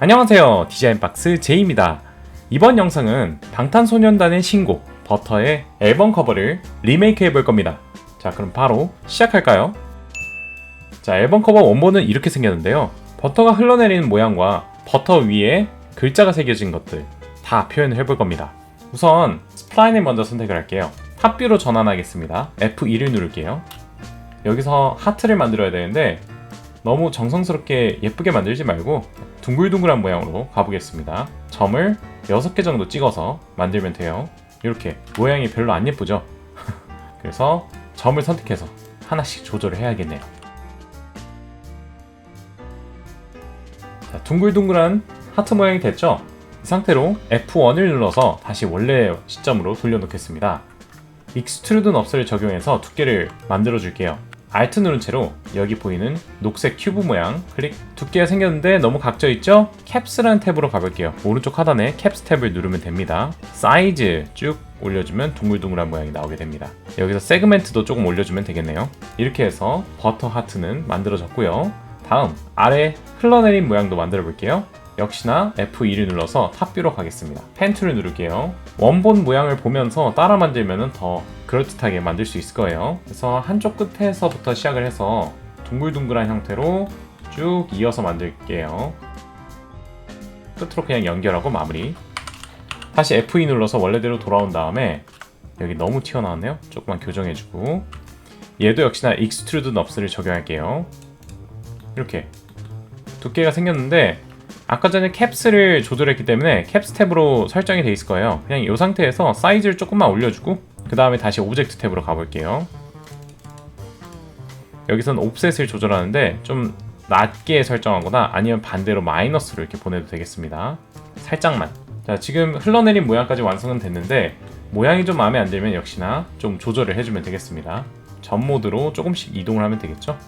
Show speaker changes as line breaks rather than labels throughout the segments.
안녕하세요. 디자인박스 제이입니다. 이번 영상은 방탄소년단의 신곡 버터의 앨범 커버를 리메이크 해볼 겁니다. 자, 그럼 바로 시작할까요? 자, 앨범 커버 원본은 이렇게 생겼는데요. 버터가 흘러내리는 모양과 버터 위에 글자가 새겨진 것들 다 표현을 해볼 겁니다. 우선 스플라인을 먼저 선택을 할게요. 탑뷰로 전환하겠습니다. F2를 누를게요. 여기서 하트를 만들어야 되는데 너무 정성스럽게 예쁘게 만들지 말고 둥글둥글한 모양으로 가보겠습니다. 점을 6개 정도 찍어서 만들면 돼요. 이렇게 모양이 별로 안 예쁘죠? 그래서 점을 선택해서 하나씩 조절을 해야겠네요. 자, 둥글둥글한 하트 모양이 됐죠? 이 상태로 F1을 눌러서 다시 원래 시점으로 돌려놓겠습니다. 익스트루드 넙스를 적용해서 두께를 만들어 줄게요. Alt 누른 채로 여기 보이는 녹색 큐브 모양 클릭. 두께가 생겼는데 너무 각져 있죠? 캡스라는 탭으로 가볼게요. 오른쪽 하단에 캡스 탭을 누르면 됩니다. 사이즈 쭉 올려주면 둥글둥글한 모양이 나오게 됩니다. 여기서 세그멘트도 조금 올려주면 되겠네요. 이렇게 해서 버터 하트는 만들어졌고요. 다음 아래 흘러내린 모양도 만들어 볼게요 역시나 F2를 눌러서 탑뷰로 가겠습니다. 펜툴을 누를게요. 원본 모양을 보면서 따라 만들면 더 그럴듯하게 만들 수 있을 거예요. 그래서 한쪽 끝에서부터 시작을 해서 둥글둥글한 형태로 쭉 이어서 만들게요. 끝으로 그냥 연결하고 마무리. 다시 F2 눌러서 원래대로 돌아온 다음에 여기 너무 튀어나왔네요. 조금만 교정해주고 얘도 역시나 익스트루드 넙스를 적용할게요. 이렇게 두께가 생겼는데 아까 전에 캡스를 조절했기 때문에 캡스 탭으로 설정이 돼 있을 거예요. 그냥 이 상태에서 사이즈를 조금만 올려주고 그 다음에 다시 오브젝트 탭으로 가볼게요. 여기서는 옵셋을 조절하는데 좀 낮게 설정하거나 아니면 반대로 마이너스로 이렇게 보내도 되겠습니다. 살짝만. 자 지금 흘러내린 모양까지 완성은 됐는데 모양이 좀 마음에 안 들면 역시나 좀 조절을 해주면 되겠습니다. 전 모드로 조금씩 이동을 하면 되겠죠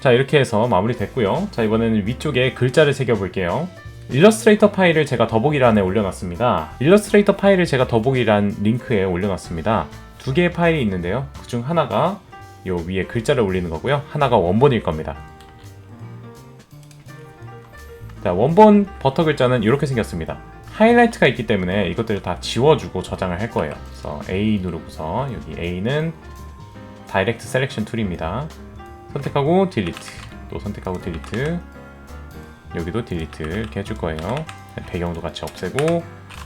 자 이렇게 해서 마무리 됐고요. 자 이번에는 위쪽에 글자를 새겨 볼게요. 일러스트레이터 파일을 제가 더보기란에 올려놨습니다. 일러스트레이터 파일을 제가 더보기란 링크에 올려놨습니다. 두 개의 파일이 있는데요. 그중 하나가 요 위에 글자를 올리는 거고요. 하나가 원본일 겁니다. 자 원본 버터 글자는 이렇게 생겼습니다. 하이라이트가 있기 때문에 이것들을 다 지워주고 저장을 할 거예요. 그래서 A 누르고서 여기 A는 다이렉트 셀렉션 툴입니다 선택하고 딜리트 또 선택하고 딜리트 여기도 딜리트 이렇게 해줄 거예요. 배경도 같이 없애고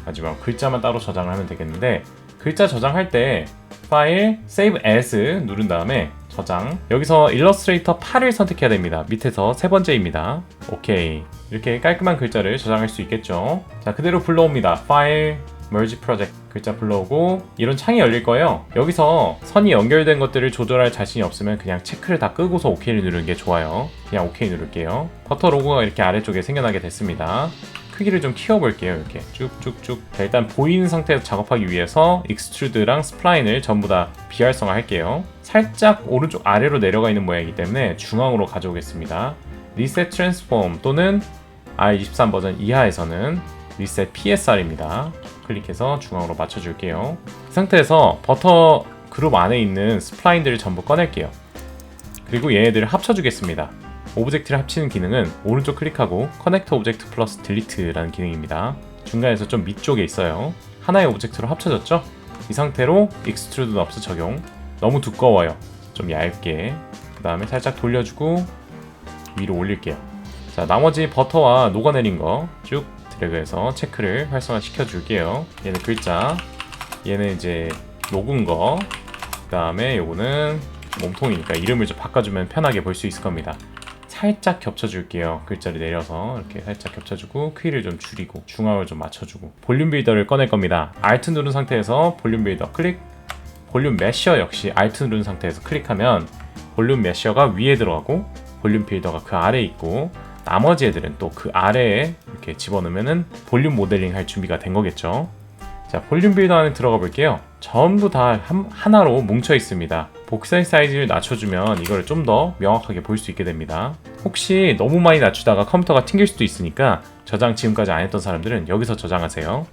마지막 글자만 따로 저장을 하면 되겠는데 글자 저장할 때 파일 Save As 누른 다음에 저장. 여기서 일러스트레이터 8을 선택해야 됩니다. 밑에서 세 번째입니다. 오케이 이렇게 깔끔한 글자를 저장할 수 있겠죠? 자 그대로 불러옵니다. 파일 merge project 글자 불러오고 이런 창이 열릴 거예요. 여기서 선이 연결된 것들을 조절할 자신이 없으면 그냥 체크를 다 끄고서 OK를 누르는 게 좋아요. 그냥 OK 누를게요. 버터 로고가 이렇게 아래쪽에 생겨나게 됐습니다. 크기를 좀 키워볼게요 이렇게. 쭉쭉쭉. 자, 일단 보이는 상태에서 작업하기 위해서 익스트루드랑 스플라인을 전부 다 비활성화 할게요. 살짝 오른쪽 아래로 내려가 있는 모양이기 때문에 중앙으로 가져오겠습니다. 리셋 트랜스폼 또는 R23 버전 이하에서는 리셋 PSR입니다 클릭해서 중앙으로 맞춰줄게요. 이 상태에서 버터 그룹 안에 있는 스플라인들을 전부 꺼낼게요. 그리고 얘네들을 합쳐주겠습니다. 오브젝트를 합치는 기능은 오른쪽 클릭하고 커넥터 오브젝트 플러스 딜리트라는 기능입니다. 중간에서 좀 밑쪽에 있어요. 하나의 오브젝트로 합쳐졌죠? 이 상태로 익스트루드 넙스 적용. 너무 두꺼워요. 좀 얇게. 그 다음에 살짝 돌려주고 위로 올릴게요. 자, 나머지 버터와 녹아내린 거 쭉 드래그해서 체크를 활성화 시켜줄게요. 얘는 글자, 얘는 이제 녹은 거, 그 다음에 요거는 몸통이니까 이름을 좀 바꿔주면 편하게 볼 수 있을 겁니다. 살짝 겹쳐줄게요. 글자를 내려서 이렇게 살짝 겹쳐주고 크기를 좀 줄이고 중앙을 좀 맞춰주고 볼륨 빌더를 꺼낼 겁니다. Alt 누른 상태에서 볼륨 빌더 클릭 볼륨 메셔 역시 Alt 누른 상태에서 클릭하면 볼륨 메셔가 위에 들어가고 볼륨 빌더가 그 아래에 있고 나머지 애들은 또 그 아래에 이렇게 집어넣으면은 볼륨 모델링 할 준비가 된 거겠죠. 자, 볼륨 빌더 안에 들어가 볼게요. 전부 다 한, 하나로 뭉쳐 있습니다. 복사의 사이즈를 낮춰주면 이걸 좀 더 명확하게 볼 수 있게 됩니다. 혹시 너무 많이 낮추다가 컴퓨터가 튕길 수도 있으니까 저장 지금까지 안 했던 사람들은 여기서 저장하세요.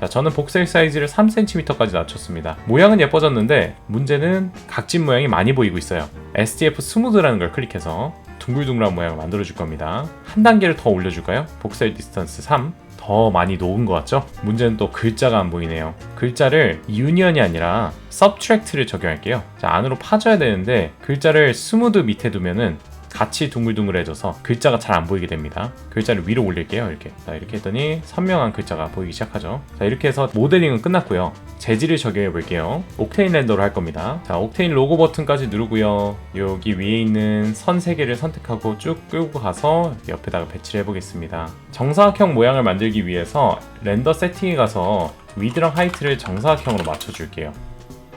자, 저는 복셀 사이즈를 3cm까지 낮췄습니다. 모양은 예뻐졌는데 문제는 각진 모양이 많이 보이고 있어요. SDF 스무드라는 걸 클릭해서 둥글둥글한 모양을 만들어 줄 겁니다. 한 단계를 더 올려줄까요? 복사일 디스턴스 3. 더 많이 녹은 것 같죠? 문제는 또 글자가 안 보이네요. 글자를 유니언이 아니라 subtract를 적용할게요. 자, 안으로 파줘야 되는데 글자를 스무드 밑에 두면은 같이 둥글둥글해져서 글자가 잘 안 보이게 됩니다. 글자를 위로 올릴게요. 이렇게. 자, 이렇게 했더니 선명한 글자가 보이기 시작하죠. 자, 이렇게 해서 모델링은 끝났고요. 재질을 적용해 볼게요. 옥테인 렌더로 할 겁니다. 자, 옥테인 로고 버튼까지 누르고요. 여기 위에 있는 선 3개를 선택하고 쭉 끌고 가서 옆에다가 배치를 해 보겠습니다. 정사각형 모양을 만들기 위해서 렌더 세팅에 가서 위드랑 하이트를 정사각형으로 맞춰줄게요.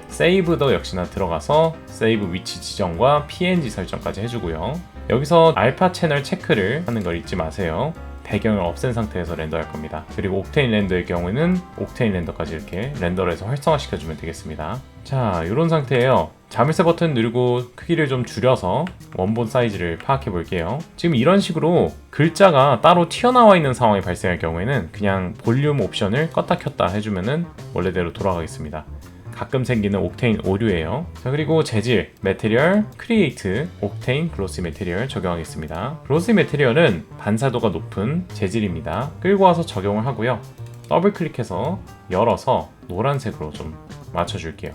세이브도 역시나 들어가서 세이브 위치 지정과 PNG 설정까지 해주고요. 여기서 알파 채널 체크를 하는 걸 잊지 마세요. 배경을 없앤 상태에서 렌더할 겁니다. 그리고 옥테인 렌더의 경우에는 옥테인 렌더까지 이렇게 렌더를 해서 활성화시켜주면 되겠습니다. 자, 이런 상태예요. 자물쇠 버튼 누르고 크기를 좀 줄여서 원본 사이즈를 파악해 볼게요. 지금 이런 식으로 글자가 따로 튀어나와 있는 상황이 발생할 경우에는 그냥 볼륨 옵션을 껐다 켰다 해주면은 원래대로 돌아가겠습니다. 가끔 생기는 옥테인 오류예요. 자 그리고 재질, 메테리얼, 크리에이트, 옥테인, 글로시 메테리얼 적용하겠습니다. 글로시 메테리얼은 반사도가 높은 재질입니다. 끌고 와서 적용을 하고요. 더블 클릭해서 열어서 노란색으로 좀 맞춰줄게요.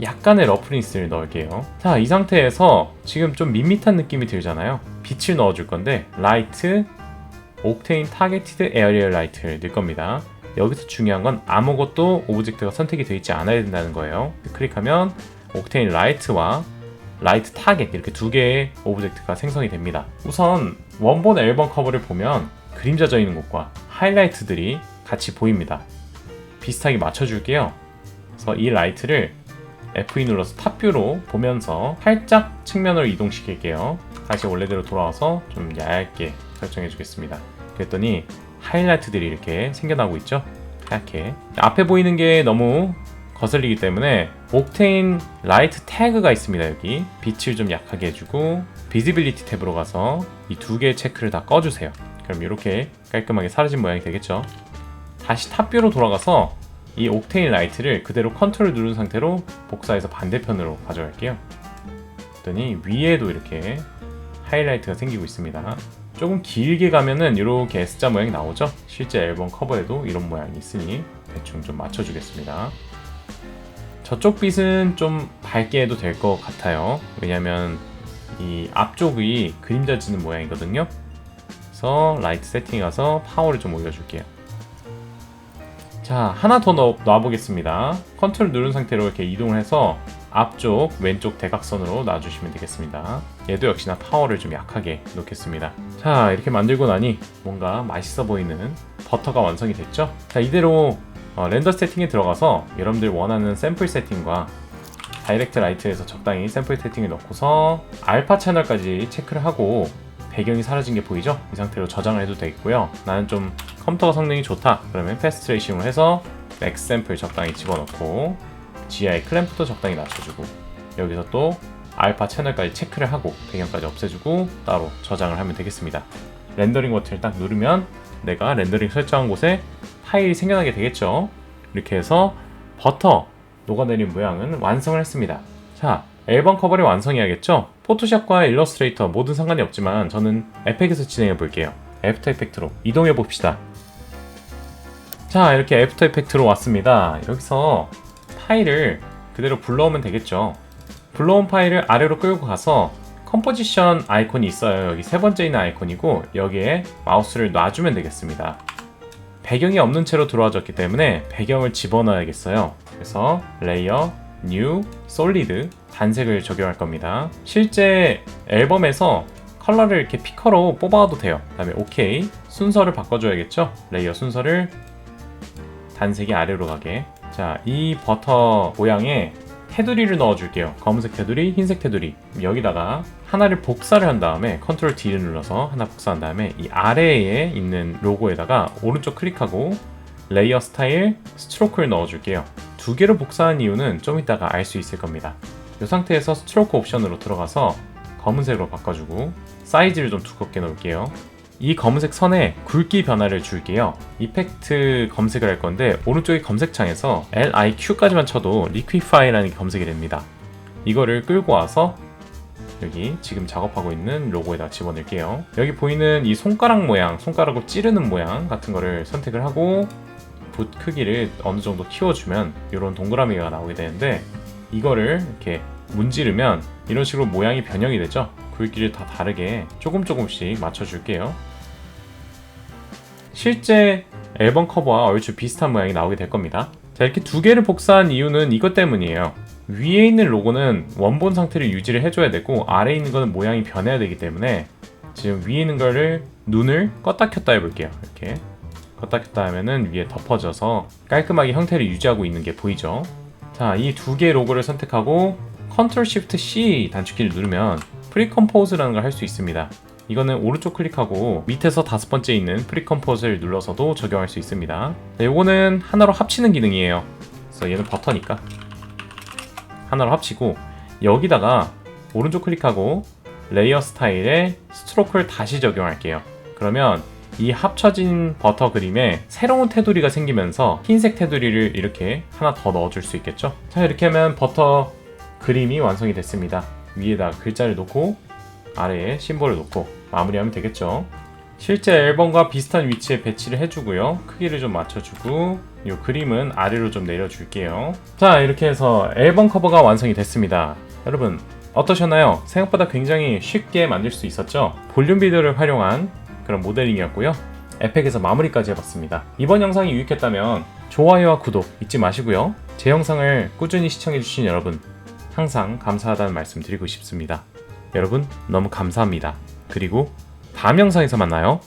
약간의 러프니스를 넣을게요. 자, 이 상태에서 지금 좀 밋밋한 느낌이 들잖아요. 빛을 넣어줄 건데 라이트, 옥테인 타겟티드 에어리얼 라이트를 넣을 겁니다. 여기서 중요한 건 아무것도 오브젝트가 선택이 되어 있지 않아야 된다는 거예요. 클릭하면 옥테인 라이트와 라이트 타겟 이렇게 두 개의 오브젝트가 생성이 됩니다. 우선 원본 앨범 커버를 보면 그림자 져 있는 곳과 하이라이트들이 같이 보입니다. 비슷하게 맞춰줄게요. 그래서 이 라이트를 F2 눌러서 탑뷰로 보면서 살짝 측면으로 이동시킬게요. 다시 원래대로 돌아와서 좀 얇게 설정해 주겠습니다. 그랬더니 하이라이트들이 이렇게 생겨나고 있죠. 하얗게. 앞에 보이는 게 너무 거슬리기 때문에 옥테인 라이트 태그가 있습니다 여기. 빛을 좀 약하게 해주고 비지빌리티 탭으로 가서 이 두 개의 체크를 다 꺼주세요. 그럼 이렇게 깔끔하게 사라진 모양이 되겠죠? 다시 탑뷰로 돌아가서 이 옥테인 라이트를 그대로 컨트롤 누른 상태로 복사해서 반대편으로 가져갈게요. 그랬더니 위에도 이렇게 하이라이트가 생기고 있습니다 조금 길게 가면은 이렇게 S자 모양이 나오죠 실제 앨범 커버에도 이런 모양이 있으니 대충 좀 맞춰주겠습니다 저쪽 빛은 좀 밝게 해도 될 것 같아요. 왜냐면 이 앞쪽이 그림자 지는 모양이거든요. 그래서 라이트 세팅에 가서 파워를 좀 올려줄게요. 자, 하나 더 넣, 놔보겠습니다. 컨트롤 누른 상태로 이렇게 이동을 해서 앞쪽 왼쪽 대각선으로 놔주시면 되겠습니다. 얘도 역시나 파워를 좀 약하게 놓겠습니다. 자, 이렇게 만들고 나니 뭔가 맛있어 보이는 버터가 완성이 됐죠? 자, 이대로 어, 렌더 세팅에 들어가서 여러분들 원하는 샘플 세팅과 다이렉트 라이트에서 적당히 샘플 세팅을 넣고서 알파 채널까지 체크를 하고 배경이 사라진 게 보이죠? 이 상태로 저장을 해도 되겠고요. 나는 좀 컴퓨터가 성능이 좋다. 그러면 패스트 트레이싱을 해서 맥스 샘플 적당히 집어넣고 GI 클램프도 적당히 낮춰주고 여기서 또 알파 채널까지 체크를 하고 배경까지 없애주고 따로 저장을 하면 되겠습니다. 렌더링 버튼을 딱 누르면 내가 렌더링 설정한 곳에 파일이 생겨나게 되겠죠. 이렇게 해서 버터 녹아내린 모양은 완성을 했습니다. 자, 앨범 커버를 완성해야겠죠? 포토샵과 일러스트레이터 모든 상관이 없지만 저는 에펙에서 진행해 볼게요. 애프터 이펙트로 이동해 봅시다. 자, 이렇게 애프터 이펙트로 왔습니다. 여기서 파일을 그대로 불러오면 되겠죠. 불러온 파일을 아래로 끌고 가서 컴포지션 아이콘이 있어요. 여기 세 번째 있는 아이콘이고 여기에 마우스를 놔주면 되겠습니다. 배경이 없는 채로 들어와졌기 때문에 배경을 집어넣어야겠어요. 그래서 레이어, 뉴, 솔리드 단색을 적용할 겁니다. 실제 앨범에서 컬러를 이렇게 피커로 뽑아도 돼요. 그 다음에 OK 순서를 바꿔줘야겠죠. 레이어 순서를 단색이 아래로 가게. 자, 이 버터 모양에 테두리를 넣어줄게요. 검은색 테두리, 흰색 테두리. 여기다가 하나를 복사를 한 다음에 컨트롤 D를 눌러서 하나 복사한 다음에 이 아래에 있는 로고에다가 오른쪽 클릭하고 레이어 스타일 스트로크를 넣어줄게요. 두 개로 복사한 이유는 좀 이따가 알 수 있을 겁니다. 이 상태에서 스트로크 옵션으로 들어가서 검은색으로 바꿔주고 사이즈를 좀 두껍게 놓을게요. 이 검은색 선에 굵기 변화를 줄게요. 이펙트 검색을 할 건데 오른쪽의 검색창에서 LIQ까지만 쳐도 리퀴파이라는 게 검색이 됩니다. 이거를 끌고 와서 여기 지금 작업하고 있는 로고에다 집어넣을게요. 여기 보이는 이 손가락 모양, 손가락으로 찌르는 모양 같은 거를 선택을 하고 붓 크기를 어느 정도 키워주면 이런 동그라미가 나오게 되는데 이거를 이렇게 문지르면 이런 식으로 모양이 변형이 되죠. 굵기를 다 다르게 조금 조금씩 맞춰줄게요. 실제 앨범 커버와 얼추 비슷한 모양이 나오게 될 겁니다. 자, 이렇게 두 개를 복사한 이유는 이것 때문이에요. 위에 있는 로고는 원본 상태를 유지를 해줘야 되고 아래에 있는 거는 모양이 변해야 되기 때문에 지금 위에 있는 거를 눈을 껐다 켰다 해볼게요. 이렇게 껐다 켰다 하면은 위에 덮어져서 깔끔하게 형태를 유지하고 있는 게 보이죠. 자, 이 두 개의 로고를 선택하고 Ctrl Shift C 단축키를 누르면 프리컴포즈라는 걸 할 수 있습니다. 이거는 오른쪽 클릭하고 밑에서 다섯 번째 있는 프리컴포즈를 눌러서도 적용할 수 있습니다. 네, 요거는 하나로 합치는 기능이에요. 그래서 얘는 버터니까 하나로 합치고 여기다가 오른쪽 클릭하고 레이어 스타일에 스트로크를 다시 적용할게요. 그러면 이 합쳐진 버터 그림에 새로운 테두리가 생기면서 흰색 테두리를 이렇게 하나 더 넣어줄 수 있겠죠? 자 이렇게 하면 버터 그림이 완성이 됐습니다. 위에다 글자를 놓고 아래에 심볼을 놓고 마무리하면 되겠죠. 실제 앨범과 비슷한 위치에 배치를 해주고요. 크기를 좀 맞춰주고 이 그림은 아래로 좀 내려줄게요. 자 이렇게 해서 앨범 커버가 완성이 됐습니다. 여러분 어떠셨나요? 생각보다 굉장히 쉽게 만들 수 있었죠? 볼륨 비디오를 활용한 그런 모델링이었고요. 에펙에서 마무리까지 해봤습니다. 이번 영상이 유익했다면 좋아요와 구독 잊지 마시고요. 제 영상을 꾸준히 시청해주신 여러분 항상 감사하다는 말씀 드리고 싶습니다. 여러분 너무 감사합니다. 그리고 다음 영상에서 만나요.